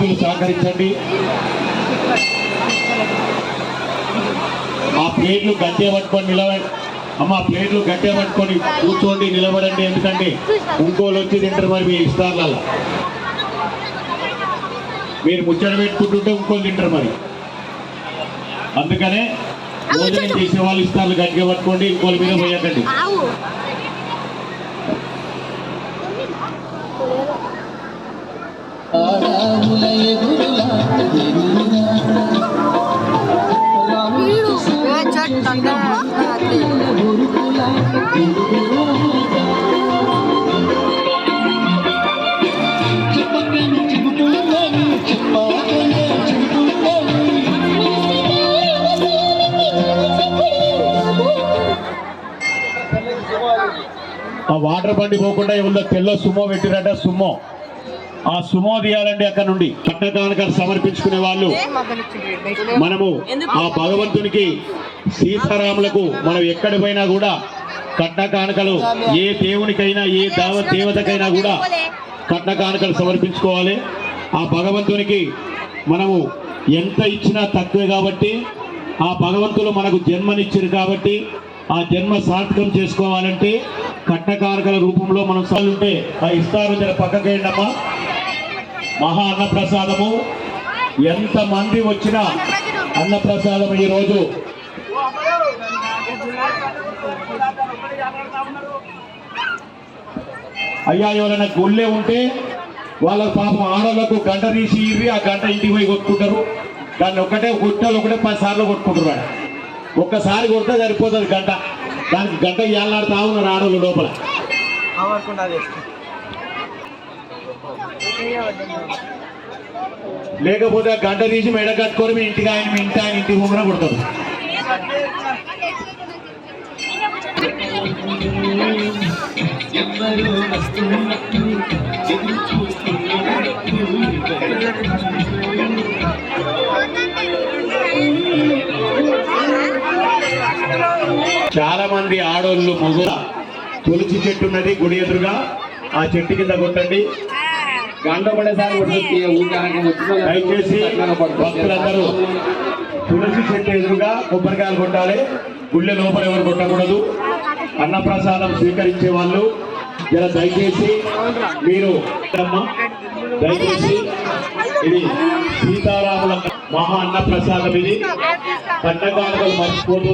భక్తులు సహకరించండి. ఆ ప్లేట్లు గట్టిగా పట్టుకొని నిలబడి అమ్మ ప్లేట్లు గట్టిగా పట్టుకొని కూర్చోండి నిలబడండి. ఎందుకంటే ఇంకోళ్ళు వచ్చి తింటారు మరి మీ ఇష్టాలలో మీరు ముచ్చట పెట్టుకుంటుంటే ఇంకోళ్ళు తింటారు మరి. అందుకనే భోజనం చేసే వాళ్ళు ఇస్తారు గట్టిగా పట్టుకోండి ఇంకోళ్ళ మీద పోయకండి. ఆ వాటర్ బండి పోకుండా ఎవరిలో తెల్ల సుమో పెట్టిరట సుమో. ఆ సుమో తీయాలండి అక్కడ నుండి కట్ట కానుకలు సమర్పించుకునే వాళ్ళు. మనము ఆ భగవంతునికి సీతారాములకు మనం ఎక్కడి పోయినా కూడా కట్న కానుకలు ఏ దేవునికైనా ఏ దేవ దేవతకైనా కూడా కట్న కానుకలు సమర్పించుకోవాలి. ఆ భగవంతునికి మనము ఎంత ఇచ్చినా తక్కువే కాబట్టి ఆ భగవంతులు మనకు జన్మనిచ్చారు కాబట్టి ఆ జన్మ సార్థకం చేసుకోవాలంటే కట్న కానుకల రూపంలో మనం ఉంటే ఆ ఇస్తారు జర పక్కకేయండమ్మా. మహా అన్నప్రసాదము ఎంత మంది వచ్చినా అన్నప్రసాదం ఈరోజు. రోజు అయ్యా ఎవరైనా గుళ్ళే ఉంటే వాళ్ళ పాపం ఆడవాళ్ళకు గంట తీసి ఇవి ఆ గంట ఇంటికి పోయి కొట్టుకుంటారు. దాన్ని ఒకటే గుట్టలు ఒకటే పది సార్లు కొట్టుకుంటారు ఒక్కసారి కొడితే సరిపోతుంది గంట. దానికి గంట ఏళ్ళాడుతా ఉన్నారు ఆడవాళ్ళు లోపల. లేకపోతే గంట తీసి మెడ కట్టుకొని మీ ఇంటికి ఆయన మీ ఇంటి ఆయన ఇంటికి ముంగర కొడతారు. చాలా మంది ఆడోళ్ళు మొగుల తులసి చెట్టు ఉన్నది గుడి ఎదురుగా. ఆ చెట్టు కింద కొట్టండి. దయచేసి భక్తులందరూ తులసి చెట్టు ఎదురుగా కొబ్బరికాయలు కొట్టాలి. గుళ్ళె లోపల ఎవరు కొట్టకూడదు. అన్నప్రసాదం స్వీకరించే వాళ్ళు. జర దయచేసి మీరు దయచేసి ఇది సీతారాముల మహా అన్నప్రసాదం ఇది. కన్నకానుకలు మర్చిపోతూ